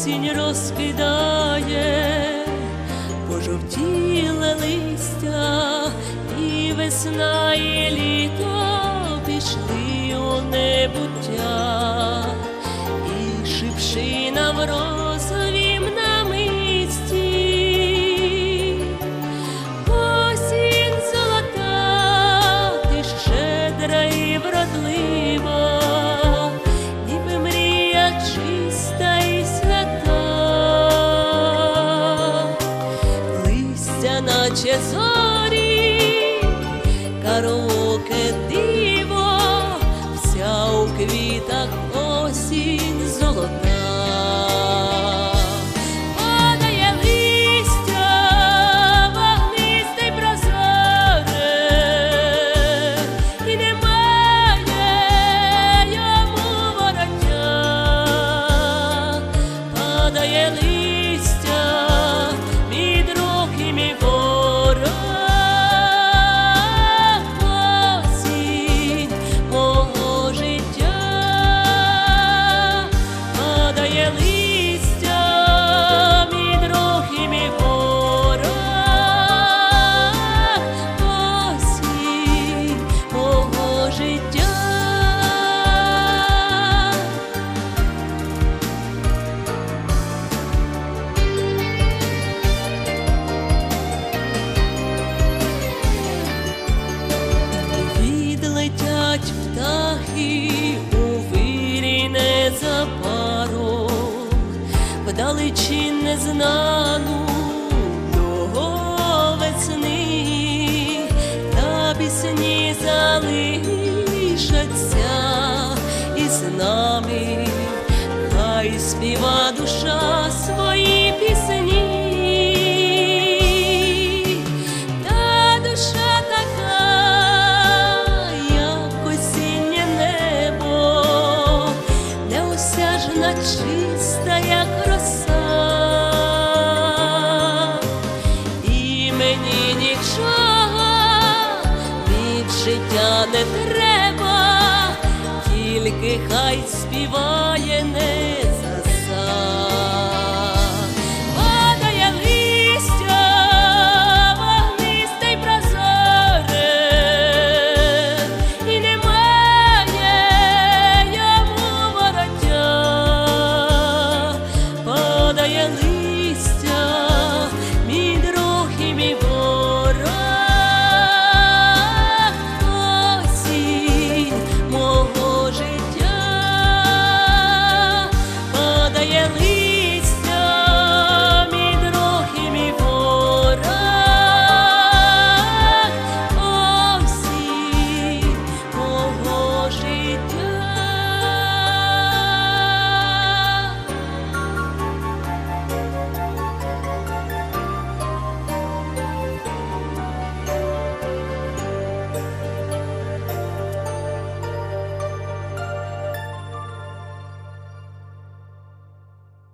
осінь розкидає, пожовтіле листя, і весна, і літо пішли у небуття, і шипшина в наче зорі, караоке диво, вся у квітах осінь золота. Вдалечінь незнану до весни, та пісні залишаться із нами, хай співа душа свої пісні. Неосяжна, чиста, як роса, і мені нічого від життя не треба, тільки хай співає небо.